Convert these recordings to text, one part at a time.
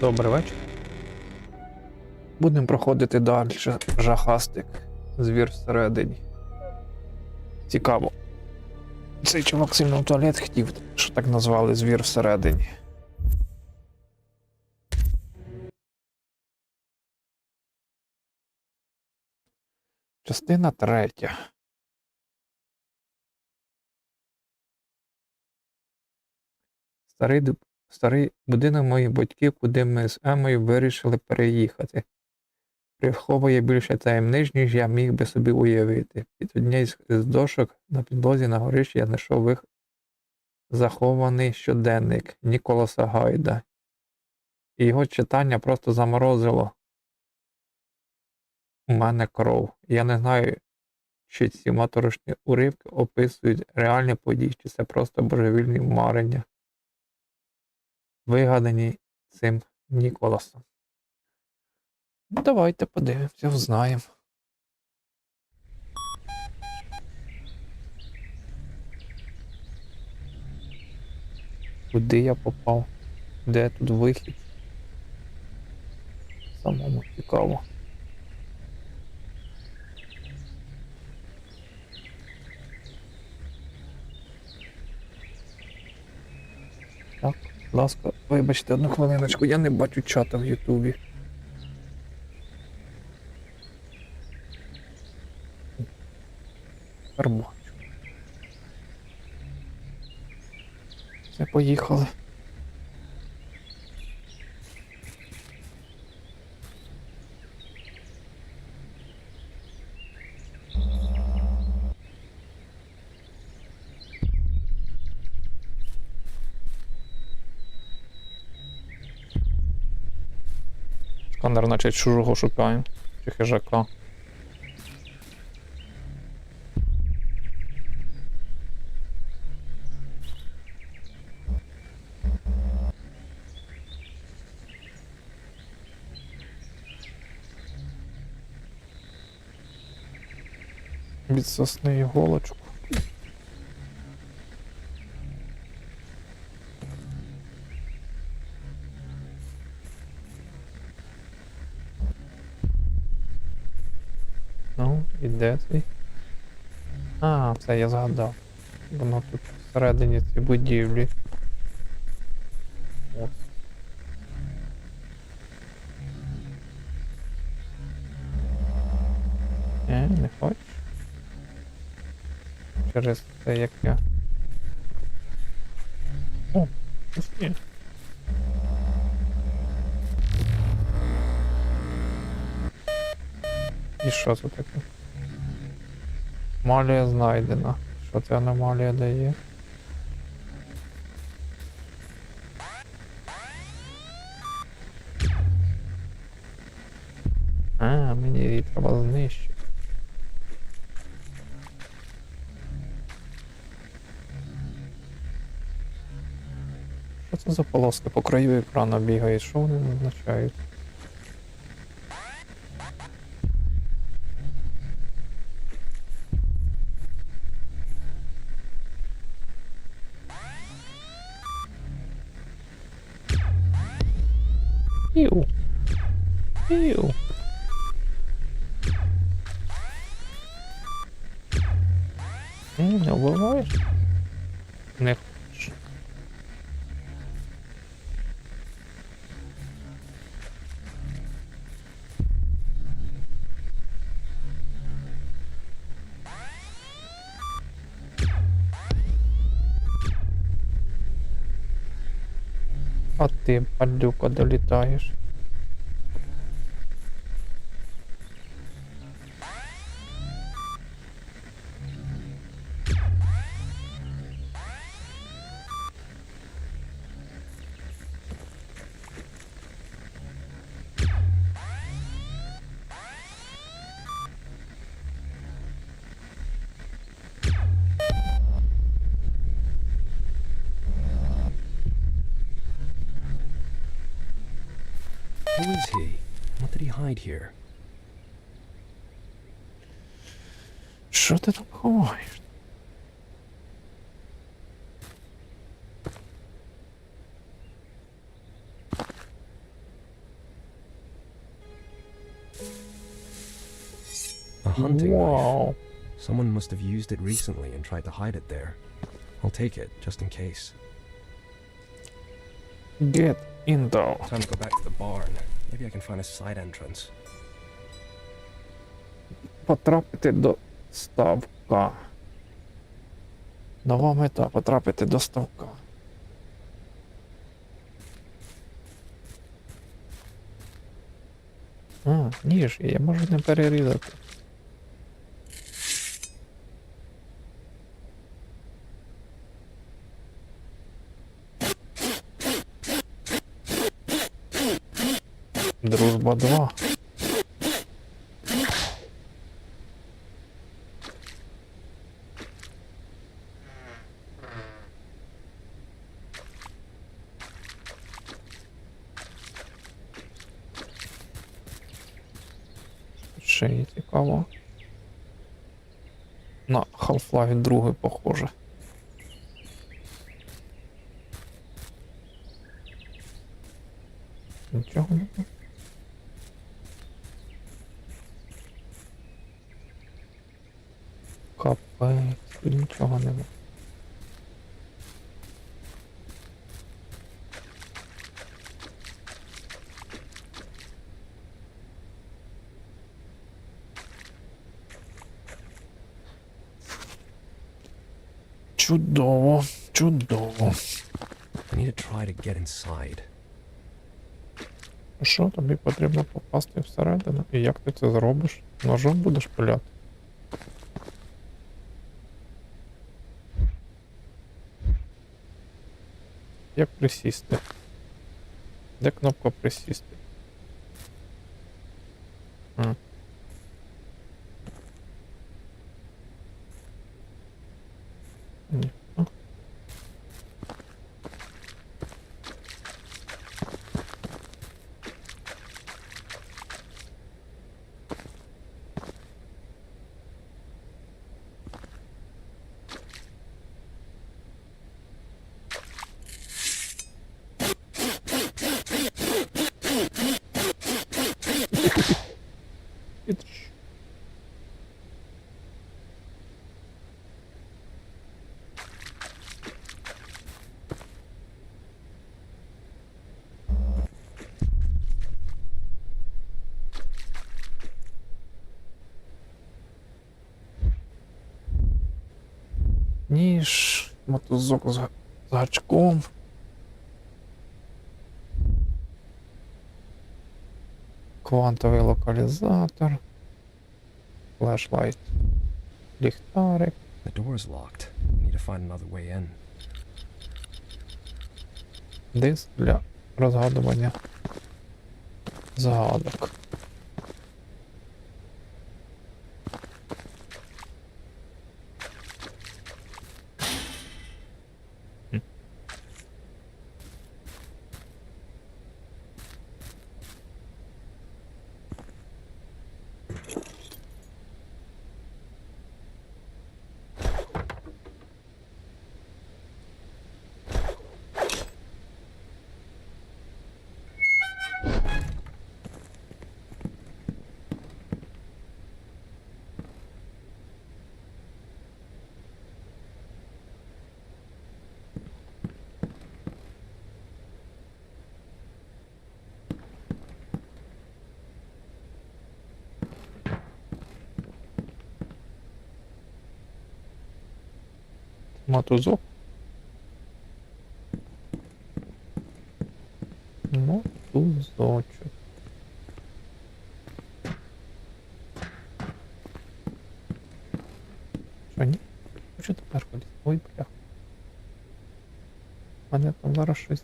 Добрий вечір. Будемо проходити далі. Жахастик. Звір всередині. Цікаво. Цей чувак сильно в туалет хотів, що так назвали звір всередині. Частина третя. Старий, старий будинок моїх батьків, куди ми з Емою вирішили переїхати. Приховує більше таємнич, ніж я міг би собі уявити. Під однією з дошок на підлозі на горищі я знайшов вих... захований щоденник Ніколаса Гайда. І його читання просто заморозило у мене кров. Я не знаю, чи ці моторошні уривки описують реальні події, чи це просто божевільні марення, вигадані цим Ніколасом. Ну, давайте подивимося, взнаємо. Куди я попав? Де тут вихід? Самому цікаво. Так, будь ласка, вибачте одну хвилиночку, я не бачу чата в Ютубі. Тепер бачу. Все, поїхали. Значить, чужого шукаємо. Чи хижака. Від сосни іголочку. Це я згадав. Воно тут всередині цієї будівлі. Ось. Е, не хочеш? Через це як я. О, пусті. І що це таке? Малія знайдена. Що ця аномалія дає? А, мені її треба знищити. Що це за полоска по краю екрану бігає? Що вони означають? А ти, падлюка, долітаєш. Who is he? What did he hide here? Shut it up, boy. A hunting knife. Someone must have used it recently and tried to hide it there. I'll take it, just in case. Get in down. Time to go back to the barn. Maybe I can find a side entrance. Потрапити до ставка. Нова мета потрапити до ставка. А, ніж, я можу не перерізати. Дружба 2. Ще є цікаво. На Half-Life 2 похоже. Нічого не Чудово, чудово. Що тобі потрібно попасти всередину? І як ти це зробиш? Ножом будеш пиляти? Як присісти? Де кнопка присісти? А. Ніж, мотузок з, га- з гачком. Квантовий локалізатор. Флешлайт. Ліхтарик. The door's locked. I need to find another way in. Диск для розгадування загадок. Мотузок. Мотузочок. Що, ні? Хочу тепер ходити. Ой, бля. Мене там зараз щось.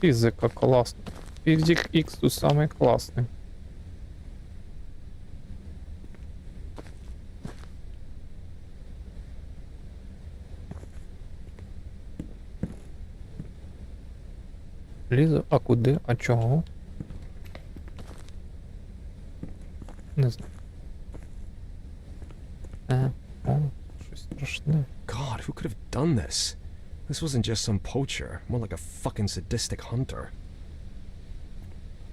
физика классный. Физик X тут самый классный. Лізо, а куди? А чого? Не знаю. Е, о, щось страшне. God, who could have done this? This wasn't just some poacher, more like a fucking sadistic hunter.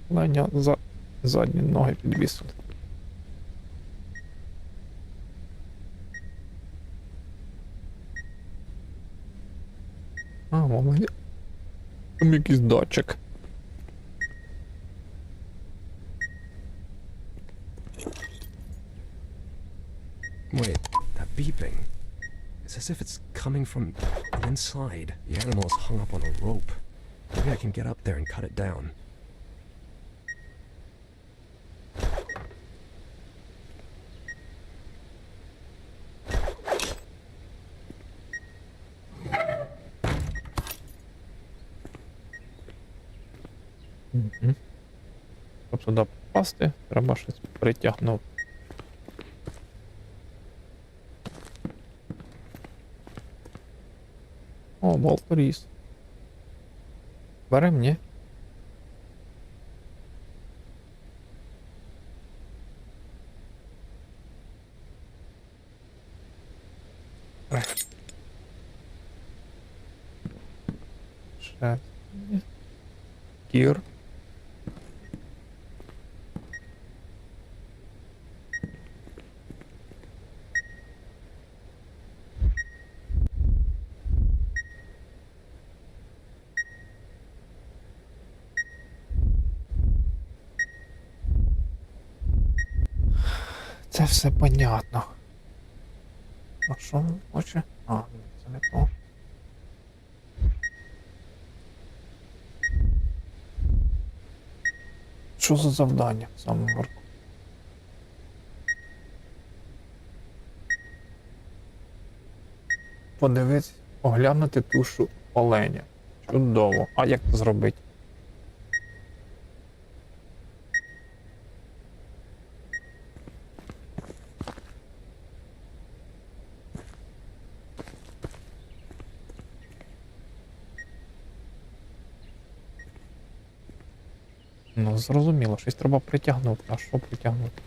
Леня за задні ноги підвісили. А, молодець. Там якийсь датчик. Wait, that beeping. It's as if it's coming from the inside. The animal is hung up on a rope. Maybe I can get up there and cut it down. Угу. Щоб туди попасти, треба щось притягнути. О, болторіз. Берем, ні? Бере. Ще. ні. Кір. Це все понятно. А що він хоче? А, це не то. Що за завдання самому верху? Подивись, оглянути тушу оленя. Чудово. А як це зробити? Ну, зрозуміло, щось треба притягнути. А що притягнути?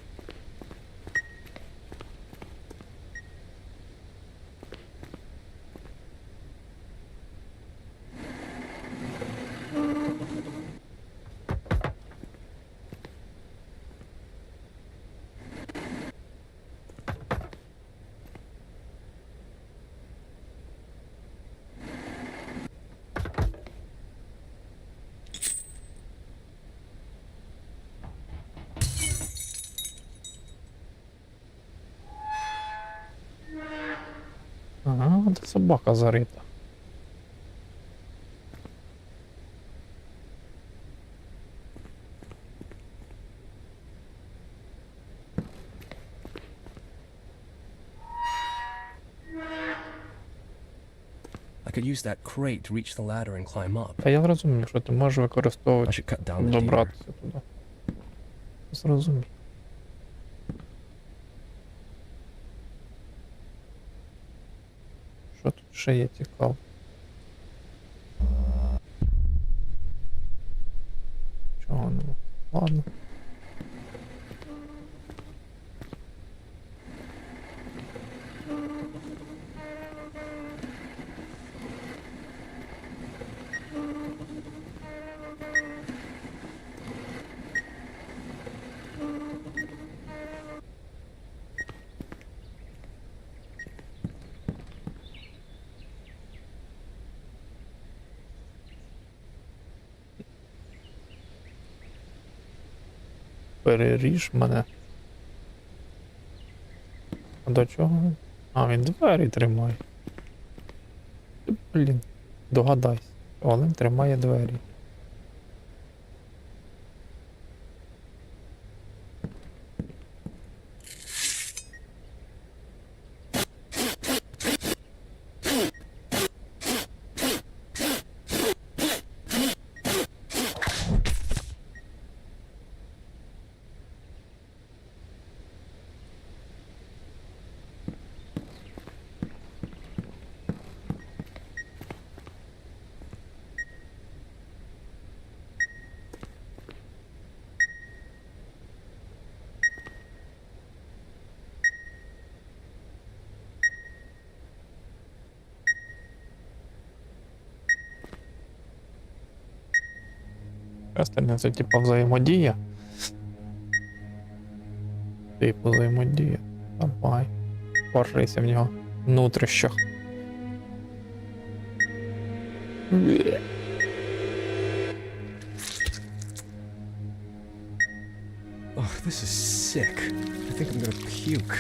Це собака зарита. Could use that crate to reach the ladder and climb up. Та я зрозумів, що ти можеш використовувати, добратися туди. Зрозумів. Що тут ще є цікаво? Чого нема? Ладно. Переріж мене. А до чого? А, він двері тримає. Блін, догадайся. Олен тримає двері. Остальне це типа взаємодія. Типу взаємодія. Давай. Порися в нього. Внутрішньо. Oh, this is sick. I think I'm gonna puke.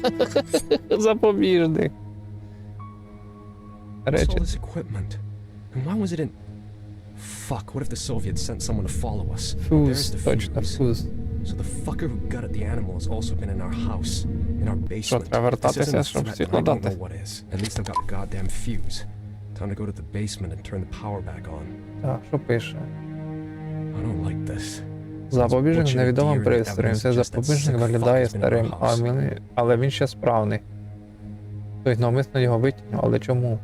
Запобіжник. What's Речі. all this equipment? And why was it in... Fuck, what if the Soviets sent someone to follow us? There's Фуз, the точно, fuse. фуз. So the fucker who gutted the animal has also been in our house, in our basement. треба This вертатися, isn't a щоб threat, світло and I don't дати. know what is. At least I've got the goddamn fuse. Time to go to the basement and turn the power back on. Так, що пише? I don't like this. Запобіжник невідомим пристроєм. Цей запобіжник виглядає старим, але він ще справний. Хтось навмисно його витягнув, але чому?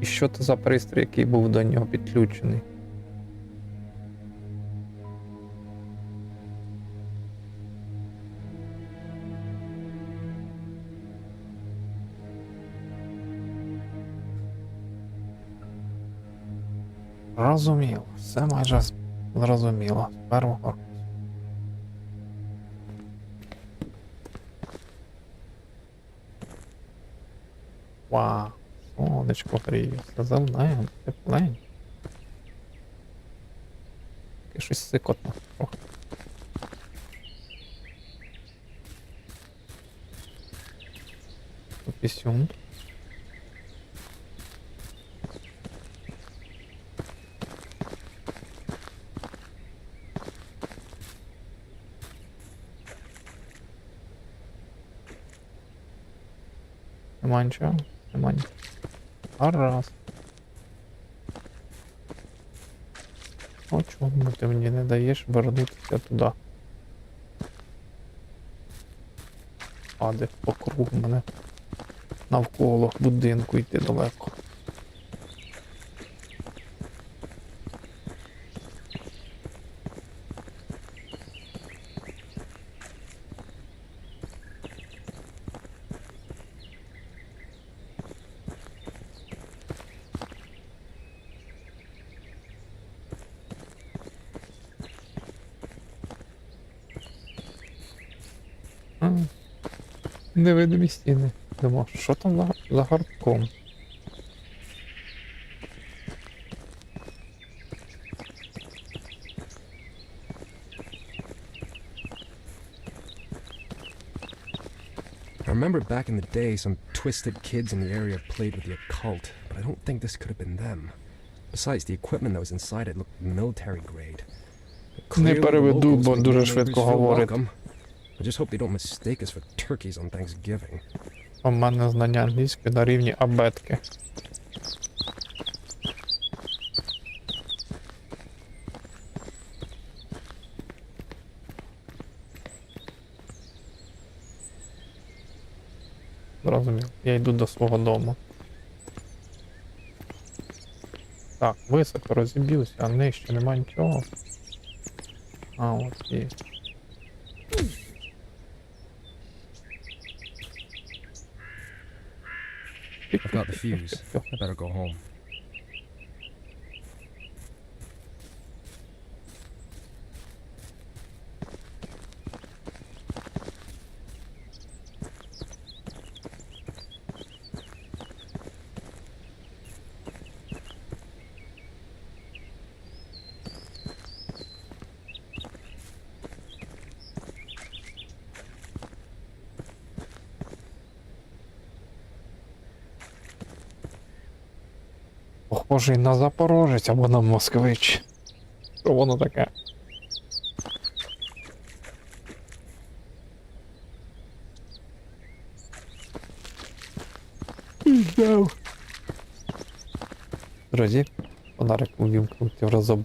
І що це за пристрій, який був до нього підключений? Розуміло, все майже зрозуміло. З Первого Вау, сонечко гріється, зелене, тепленько. Таке щось сикотно трохи. Пісюн. Нема нічого? Нічого. Гаразд. О, чому ти мені не даєш вернутися туди? Паде по кругу мене. Навколо будинку йти далеко. Невидимі стіни. Думав, що там за, за гартком? I remember back in the day, some twisted kids in the area played with the occult, but I don't think this could have been them. Besides, the equipment that was inside it looked military grade. Clearly, the переведу, locals бо make дуже new швидко neighbors feel говорить. I just hope they don't mistake us for turkeys on Thanksgiving. У мене знання англійської на рівні абетки. Зрозумів. Я йду до свого дому. Так, високо розіб'юся, а нижче нема нічого. А, от є. Got the fuse. I better go home. Похожий на Запорожець або на Москвич. Що воно таке? Друзі, фонарик увімкнути разом